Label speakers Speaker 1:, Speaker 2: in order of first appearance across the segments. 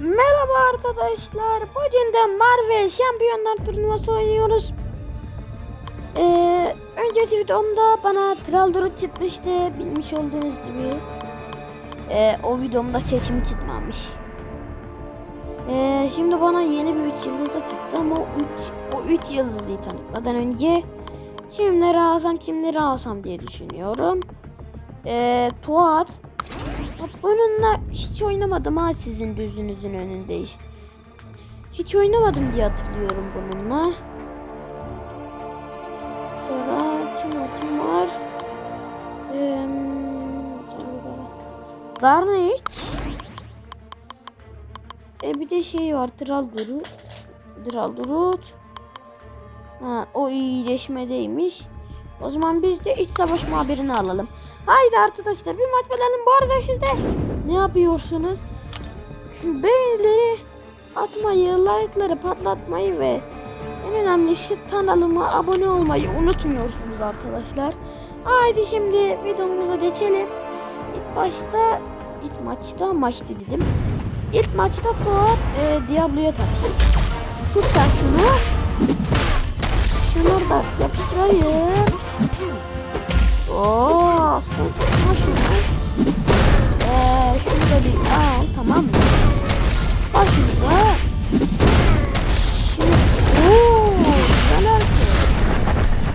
Speaker 1: Merhaba arkadaşlar. Bugün de Marvel Şampiyonlar Turnuvası oynuyoruz. Ee, önceki videomda bana Traldor'u çıkmıştı. Bilmiş olduğunuz gibi. Ee, o videomda seçimi çıkmamış. Ee, şimdi bana yeni bir 3 yıldız da çıktı ama 3 o 3 yıldızlıyı tanıtmadan önce kimleri alsam kimleri alsam diye düşünüyorum. Ee, Tuat, Bununla hiç oynamadım ha sizin gözünüzün önünde hiç. Oynamadım diye hatırlıyorum bununla. Sonra kim var kim var? Ee. E bir de şey var Traldurut. Traldurut. Ha o iyileşmedeymiş. O zaman biz de iç savaş muhabirini alalım. Haydi arkadaşlar bir maç verelim. Bu arada siz de ne yapıyorsunuz? Beğenileri atmayı, like'ları patlatmayı ve en önemlisi kanalıma abone olmayı unutmuyorsunuz arkadaşlar. Haydi şimdi videomuza geçelim. İlk başta, ilk maçta maçtı dedim. İlk maçta Tuğat e, Diablo'ya taktı. Tut sen şunu. Şunları da yapıştırayım. Oo, sıkma şunu. Ee, şunu da bir al tamam mı? Bak şimdi ooo, güzel artık.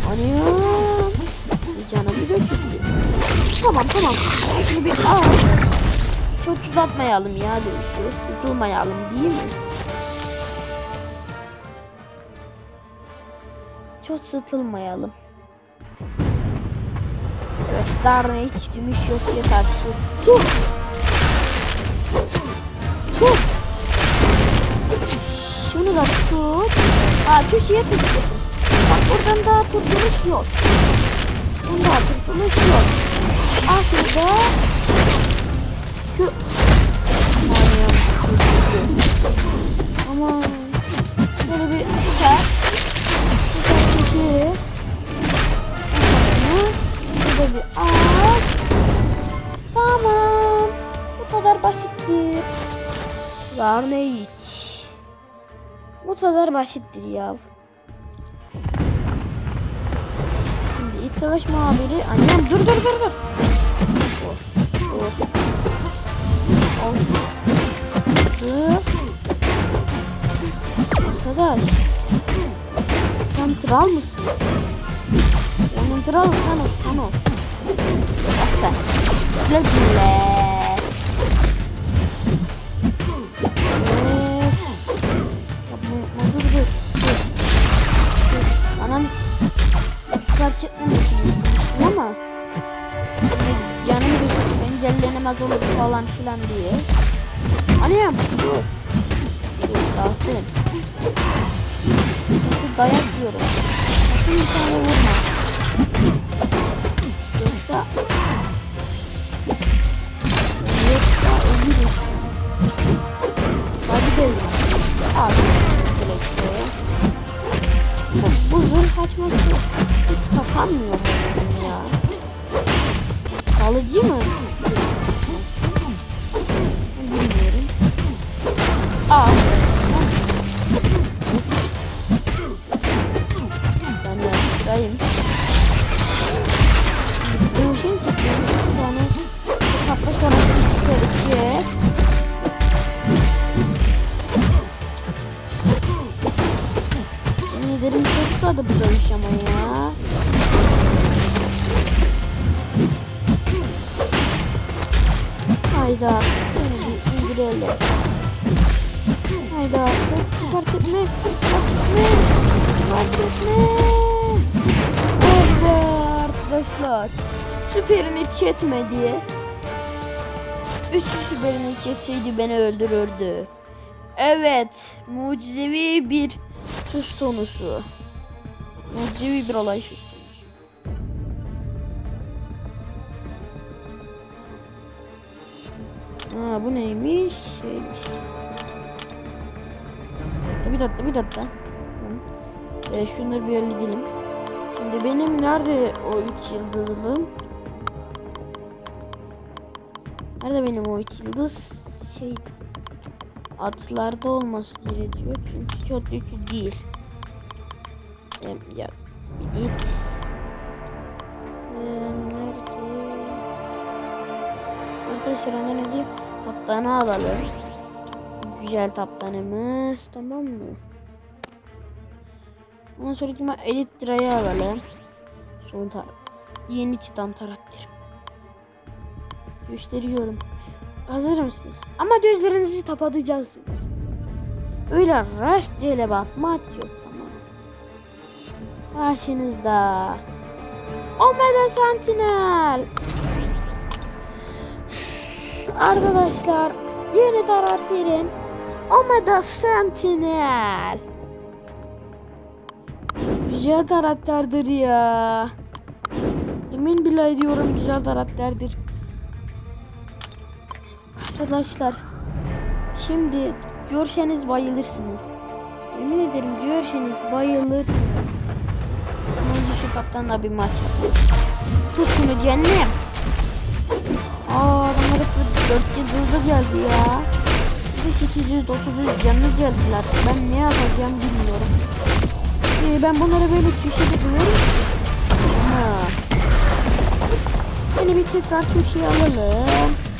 Speaker 1: Anam. Bir canımı götürdü. Tamam tamam. Şunu bir al. Çok uzatmayalım ya dövüşü. Sıkılmayalım değil mi? Çok sıkılmayalım. Darna hiç gümüş yok ya karşı. Tut! Tut! Şunu da tut. Aa köşeye tut. Bak buradan daha kurtuluş yok. Bunda kurtuluş yok. Al şurada. Şu... Aman. Böyle bir. Süper Hiç. Bu kadar basittir ya. Şimdi iç savaş muhabiri. Annem dur dur dur dur. Dur. Dur. Of. Dur. Arkadaş. Sen tral mısın? Onun kral ol, sen ol. Bak sen. Güle güle. İstemiştim ama canım bir engellenemez olur falan filan diye. Annem dağıtın. Nasıl dayak diyorum. Sakın bir tane vurma. Yoksa Yoksa ölürüz. Hadi böyle. Abi. Bu zırh açması hiç takanmıyor bunun ya. Kalıcı mı? Bilmiyorum. Aa. Hiç yetmedi. Üçü süperin hiç yetseydi beni öldürürdü. Evet. Mucizevi bir söz konusu. Mucizevi bir olay söz konusu. Ha bu neymiş? Şeymiş. Bir dakika bir dakika. Ee, şunları bir halledelim. Şimdi benim nerede o üç yıldızlım? Nerede benim o üç yıldız? Şey atlarda olması gerekiyor. Çünkü çok güçlü değil. Ya bir nerede? Arkadaşlar ondan önce kaptanı alalım. Güzel kaptanımız tamam mı? Ondan sonra kime Elitra'yı alalım. Son taraf. Yeni çıtan taraktır. Gösteriyorum. Hazır mısınız? Ama gözlerinizi kapatacaksınız. Öyle rastgele bakmak yok tamam. Karşınızda. Omega Sentinel. Arkadaşlar yeni karakterim Omega Sentinel. Güzel karakterdir ya. Emin bile ediyorum güzel karakterdir. Arkadaşlar şimdi görseniz bayılırsınız. Yemin ederim görseniz bayılırsınız. Önce şu kaptanla bir maç yapalım. Tut şunu cennem. Aa adamlar hep 4 yıldızlı geldi ya. Bir de 830 canlı geldiler. Ben ne yapacağım bilmiyorum. Ee, ben bunları böyle köşede duyuyorum. Ama Beni bir tekrar köşeye alalım.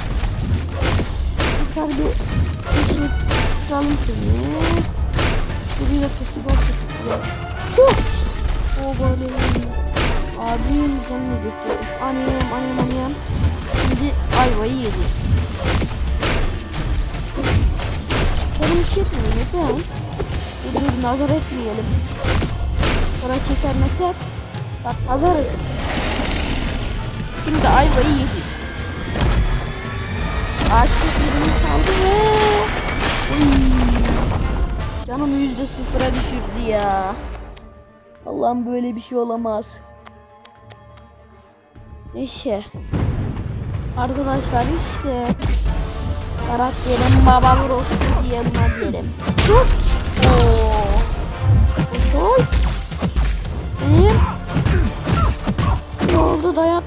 Speaker 1: Tekrar bir tutalım seni. Buraya köşe bak tutuyor. Sus! O böyle. Abim canını götürdüm. Annem annem annem. Şimdi ayvayı yedi. Benim bir şey etmiyor neden? Dur nazar etmeyelim. Para çeker meter. Bak nazar et. Şimdi ayvayı yedik. Ağaçlık birini çaldı ve... Canım yüzde sıfıra düşürdü ya. Allah'ım böyle bir şey olamaz. Neyse. Arkadaşlar işte. Karakterim baba vurulsun diye buna diyelim. Dur. Oo. Oy. Benim. Ne oldu dayak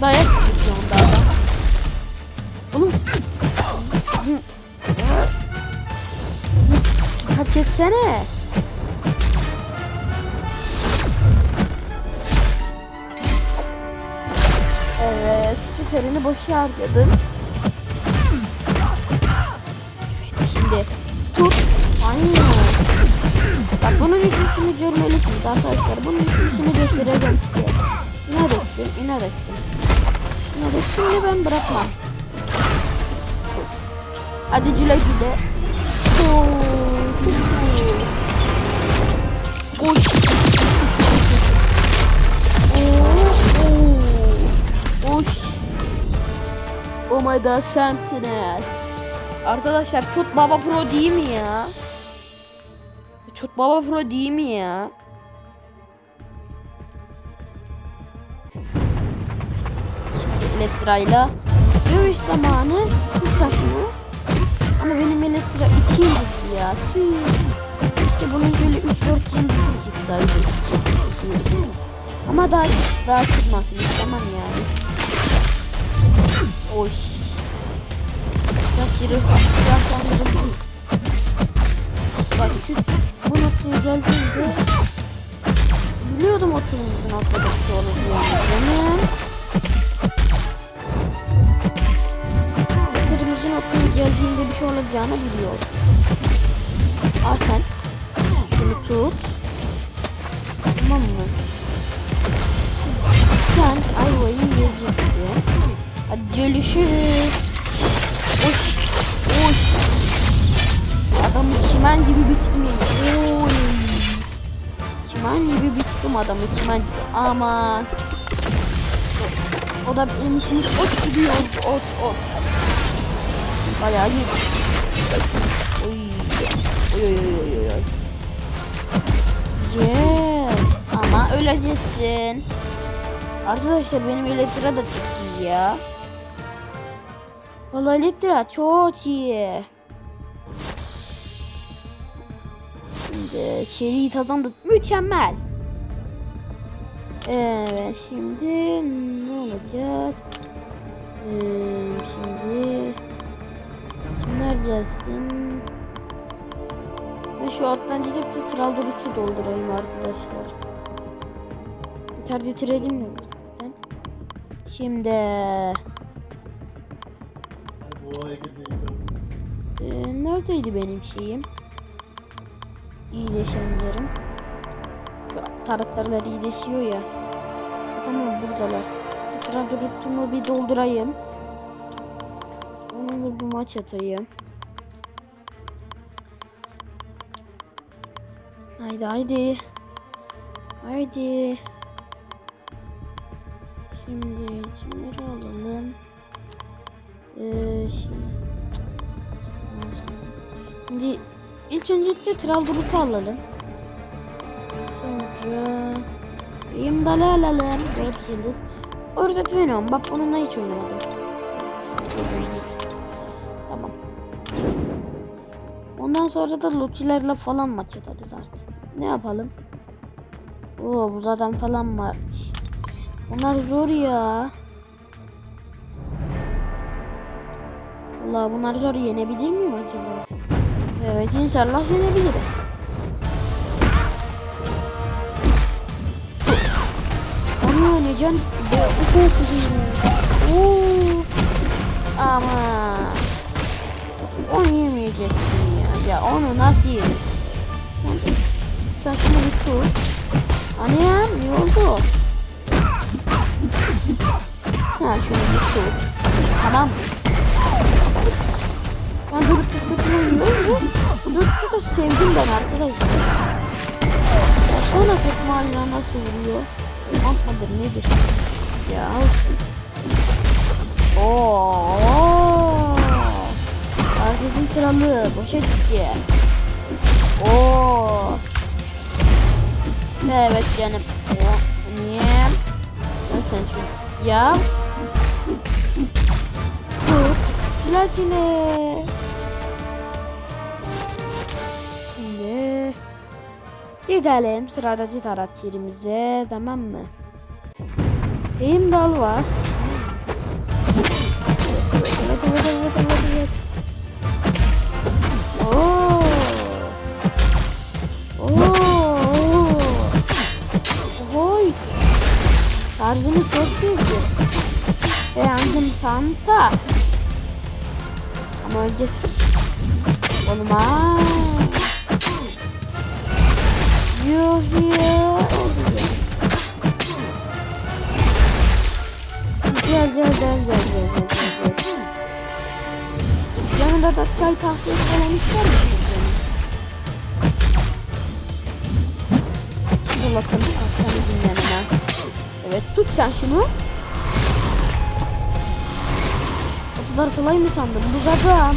Speaker 1: dayak yedi onda adam. Oğlum. Kaç etsene. Evet, süperini boşa harcadın. Evet, şimdi tut. Aynen. Bak bunun üçüncüsünü görmelisiniz arkadaşlar. Bunun üçüncüsünü göstereceğim size. İnat ettim, inat ettim. Ettim de ben bırakmam. Hadi güle güle. Oo. Oy. Oh my god Sentinel. Arkadaşlar Çut Baba Pro değil mi ya? Çut Baba Pro değil mi ya? Elektra'yla dövüş zamanı bu saçma. Ama benim Elektra 2 yıldız ya. Tüh. İşte bunun böyle 3-4 yıldızı çıksaydı. Ama daha daha çıkmasın istemem yani. Oy. Daha yürü. Bak şu bu noktaya geldiğimde biliyordum o noktada bir şey olacağını. Geldiğinde bir şey olacağını biliyordum. Al sen. Şunu tut. Tamam mı? Sen ayvayı yiyeceksin. Hadi görüşürüz. Oş. Oş. Adamı çimen gibi biçtim yine. Oy. Çimen gibi biçtim adamı çimen gibi. Aman. O da benim işimi ot gidiyor. Ot ot. Bayağı iyi. Oy. Oy oy oy oy oy. Güzel. Ama öleceksin. Arkadaşlar benim elektra da çok ya. Vallahi elektra çok iyi. Şimdi seri kazandık. Mükemmel. Evet şimdi ne olacak? Ee, şimdi gelsin? Ben şu alttan gidip de Trabzon'u doldurayım arkadaşlar. Yeter getirelim de zaten. Şimdi ee, neredeydi benim şeyim? İyileşenlerim. Taraftarlar iyileşiyor ya. Tamam buradalar. Trabzon'u bir doldurayım. Bir maç atayım. Haydi haydi. Haydi. Şimdi kimleri alalım? Ee, şey. Şimdi ilk öncelikle Trabzon'u alalım. Sonra Yımdalı alalım. 4 yıldız. Orada Venom. Bak onunla hiç oynamadım. Ondan sonra da lotilerle falan maç atarız artık. Ne yapalım? Oo bu zaten falan varmış. Bunlar zor ya. Valla bunlar zor yenebilir miyim acaba? Evet inşallah yenebilirim. Onu oynayacağım. Oo. Ama onu yemeyeceksin ya. Onu nasıl? Sen şunu bir tut. Hani ya ne oldu? Sen şunu bir tut. Tamam. Ben durup tutmayı yiyorum. Durup da sevdim ben arkadaşlar. Sonra tekme ayna nasıl vuruyor? Atmadır nedir? Ya. Oo. Herkesin kralı boşa gitti. Oo. Evet canım. Oo. Niye? Ben sen şu. Ya. Tut. Platine. Şimdi. Gidelim sıradaki karakterimize tamam mı? Eğim dal var. Evet evet evet evet evet Tarzını çok sevdim. Beğendim Santa. Ama önce olmaz. Yuh ya. Gel gel gel gel gel gel. Yanında da çay kahve falan ister misin bakalım aslanın yanına. Evet tut sen şunu. Otuzlar kolay mı sandın? Bu adam.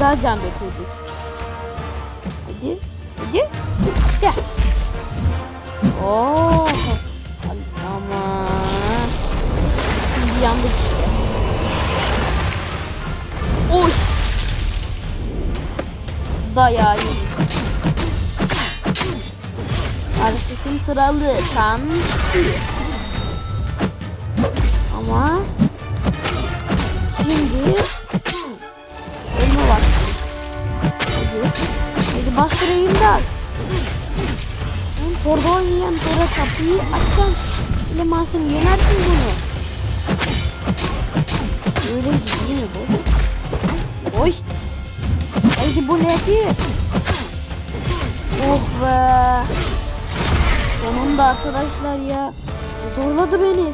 Speaker 1: Daha can bekledik. Hadi. Hadi. Gel. Oo. Aman. Şimdi yandık işte. Oy. Dayağı Arkasın kralı. Tam. Ama şimdi ölme vakti. Hadi. Hadi bastırayım da. Ben torda oynayan tora kapıyı açsam. Bile masum yenersin bunu. Öyle değil mi bu? Oy. Haydi bu nedir? Oh be. Sonunda arkadaşlar ya. Zorladı beni.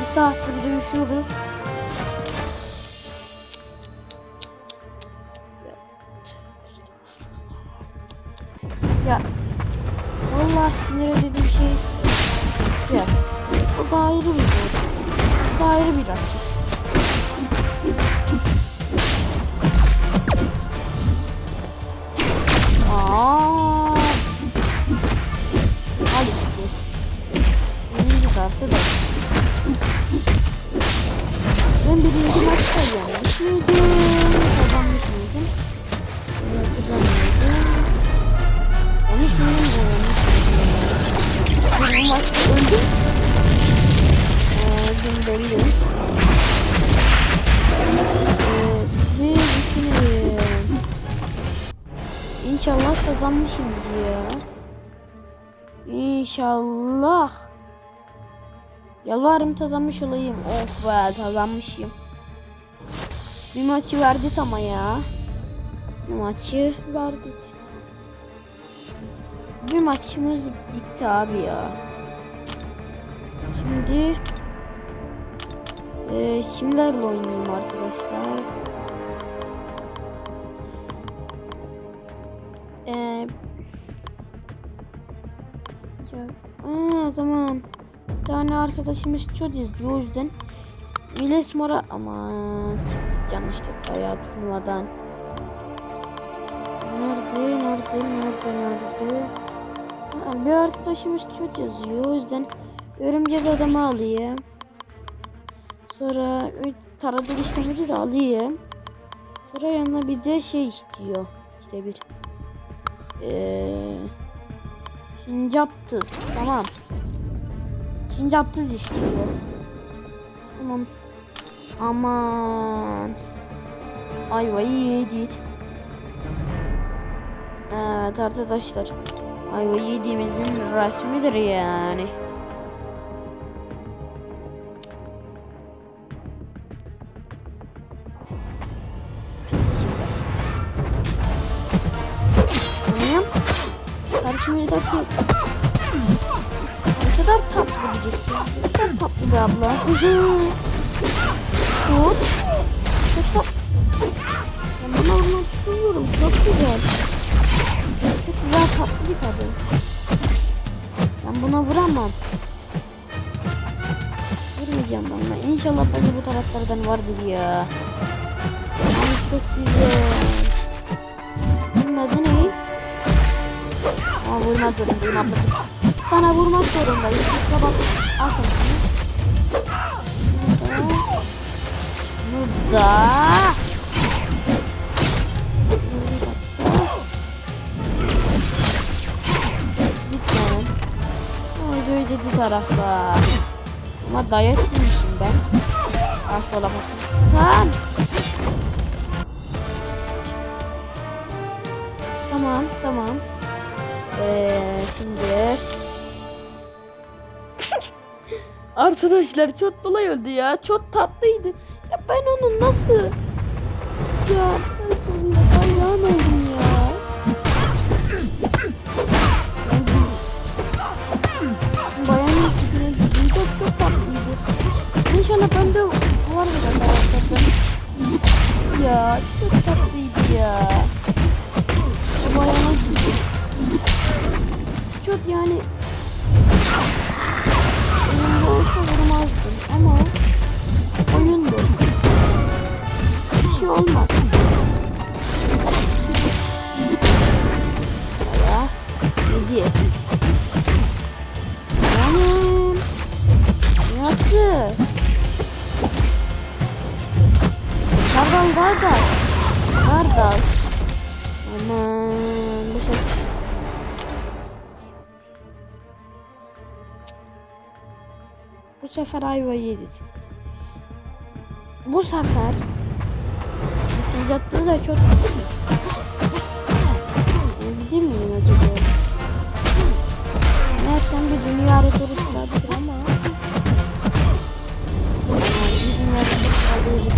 Speaker 1: Bir saattir dövüşüyoruz. 11. maçta yenmiş miydim? Kazanmış mıydım? Hatırlamıyorum. Onu şimdi boyamış. Bu maçta öldüm. Öldüm belli. Bir düşüneyim. İnşallah kazanmışım diyor. İnşallah. Yalvarırım kazanmış olayım. Of be kazanmışım. Bir maçı verdik ama ya. Bir maçı verdik. Bir maçımız bitti abi ya. Şimdi e, kimlerle oynayayım arkadaşlar? E, ya, aa, tamam. Tane arkadaşımız çok izliyor o yüzden Miles Mora aman çıktı yanlışlıkla ya turnuvadan. Nerede, nerede, nerede, nerede? Ha, bir arkadaşımız çok yazıyor. O yüzden örümcek adamı alayım. Sonra taradıl işlemeci de alayım. Sonra yanına bir de şey istiyor. İşte bir. Ee, Sincaptız. Tamam. Sincaptız istiyor. Tamam. Aman. Ayvayı yedik. Evet arkadaşlar. Ayvayı yediğimizin resmidir yani. Çok tatlı. Ben bunu almak istiyorum. Çok güzel. Çok güzel tatlı bir kadın. Ben buna vuramam. Vurmayacağım buna. İnşallah bence bu taraflardan vardır ya. Ay çok güzel. Bunun adı ne? Ama vurmak zorundayım ablacığım. Sana vurmak zorundayım. Kusura bak. Al sana. Burada. Lütfen. Haydi önceki tarafta. Ama dayak yemişim ben. Ah olamaz. Tamam. Tamam, tamam. Ee, şimdi Arkadaşlar çok dolay öldü ya. Çok tatlıydı. Ben onu nasıl ya ben sonunda hayran oldum Bu sefer ayva yedik. Bu sefer Sincap'ta da çok Değil miyim acaba? Meğersem bir dünya rekoru çıkartır ama bir dünya rekoru çıkartabilir.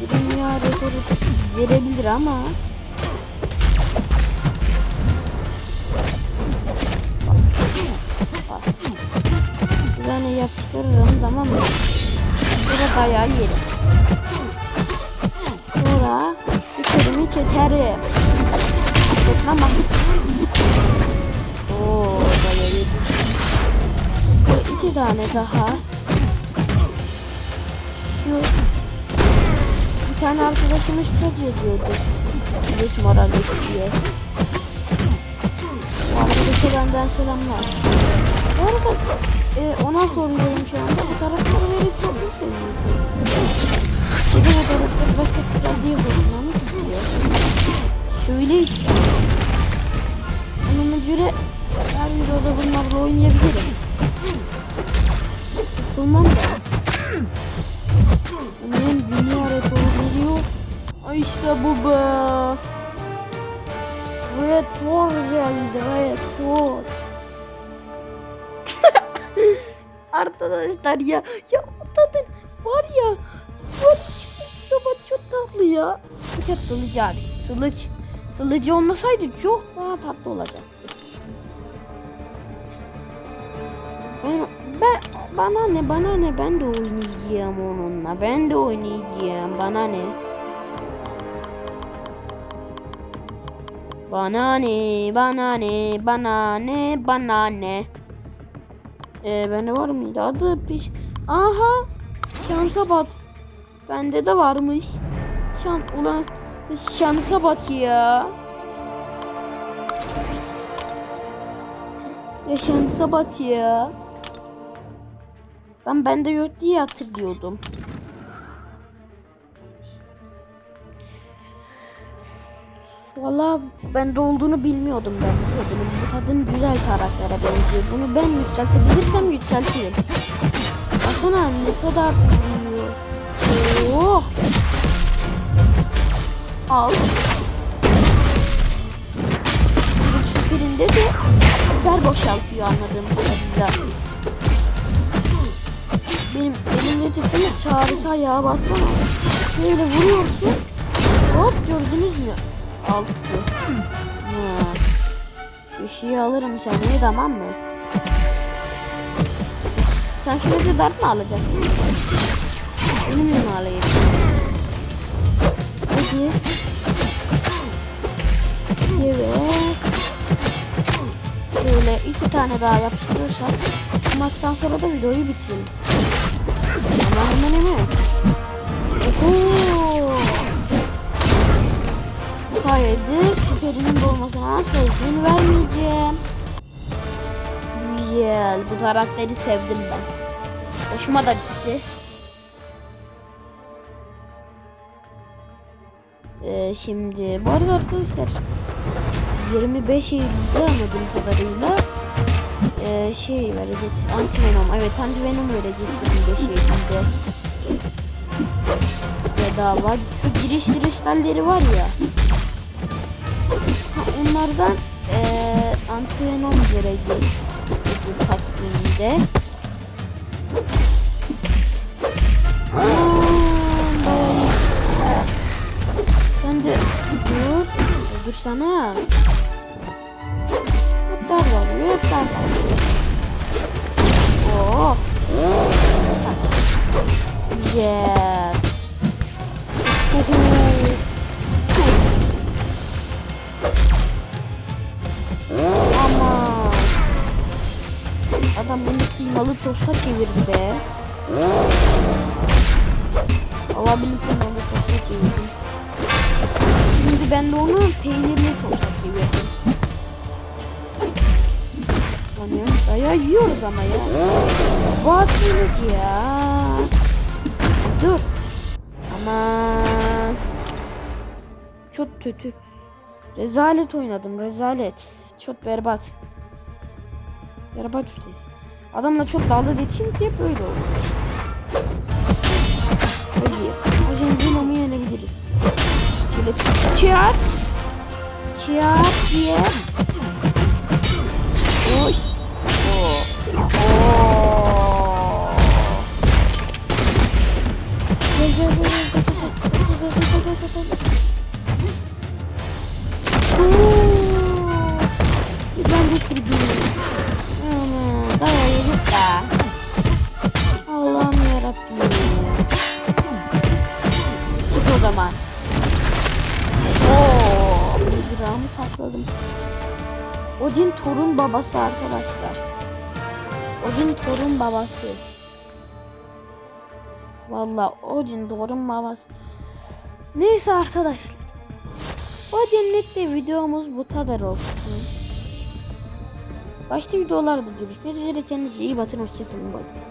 Speaker 1: Bir dünya rekoru verebilir ama yapıştırırım tamam mı? Sonra dayağı yerim. Sonra şekerimi çekerim. Çekmem bak. Oo dayağı yedim. Ve iki tane daha. Şu bir tane arkadaşımız çok yazıyordu. Beş moral diye. Arkadaşa benden selamlar. Bu arada e, ona soruyorum şu anda. Bu tarafları verip seviyorsun? Bir de bu tarafları basketbol diye bozulmamı istiyor. Şöyle işte. Onun göre her videoda bunlarla oynayabilirim. Sıkılmam da. Onun dünya rekoru geliyor. Ay işte bu be. Evet Thor geldi. Evet Thor. Arkadaşlar ya. Ya o kadın var ya. Var ya, çok, tatlı ya. Fakat kılıç abi. Kılıç. Kılıcı olmasaydı çok daha tatlı olacaktı. Ben bana ne bana ne ben de oynayacağım onunla. Ben de oynayacağım. Bana ne? Bana ne, bana ne, bana ne, bana ne. Ee, bende var mıydı? Adı piş... Aha! Şansa bat. Bende de varmış. Şan... Ulan... Şansa bat ya. Ya şansa bat ya. Ben bende yok diye hatırlıyordum. Valla bende olduğunu bilmiyordum ben kadının. Bu kadın güzel karaktere benziyor. Bunu ben yükseltebilirsem yükseltirim. Baksana ne kadar. Oh! Al. Bu süperinde de süper boşaltıyor anladığım kadarıyla. Benim elimde titreme çağrısı ayağa bassana. Böyle vuruyorsun. Hop gördünüz mü? Aldı. Ha. Şu şeyi alırım seni tamam mı? Sen şöyle bir dart mı alacaksın? Benimle mi alayım? Hadi. Evet. Böyle iki tane daha yapıştırırsak bu maçtan sonra da videoyu bitirelim. Hemen hemen hemen. Oho. Sayede süperinin dolmasına asla izin vermeyeceğim. Güzel. Bu karakteri sevdim ben. Hoşuma da gitti. Ee, şimdi bu arada arkadaşlar 25 Eylül'de anladığım kadarıyla ee, şey verecek antivenom evet antivenom verecek 25 Eylül'de bedava şu giriş kristalleri var ya Ha, onlardan e, antrenom görevi ödül takviminde. Sen de dur. Dur sana. Öpler var. Öpler var. Oo. Oh. Güzel. Oho. Adam beni kıymalı tosta çevirdi be. Allah beni kıymalı tosta çevirdi. Şimdi ben de onu peynirli tosta çevirdim. Hani dayağı yiyoruz ama ya. Bakıyoruz ya. Dur. Aman. Çok kötü. Rezalet oynadım rezalet. Çok berbat. Berbat ötesi. Adamla çok dalga hep böyle olur. Hadi. Hocam Dinam'ı yenebiliriz. Şöyle çat. Çat diye. Oy. Oo. Oo. Gel gel gel gel gel gel gel gel gel gel babası arkadaşlar. Odin Thor'un babası. Valla Odin Thor'un babası. Neyse arkadaşlar. O cennette videomuz bu kadar olsun. Başka videolarda görüşmek üzere. Kendinize iyi bakın. Hoşçakalın. Bye.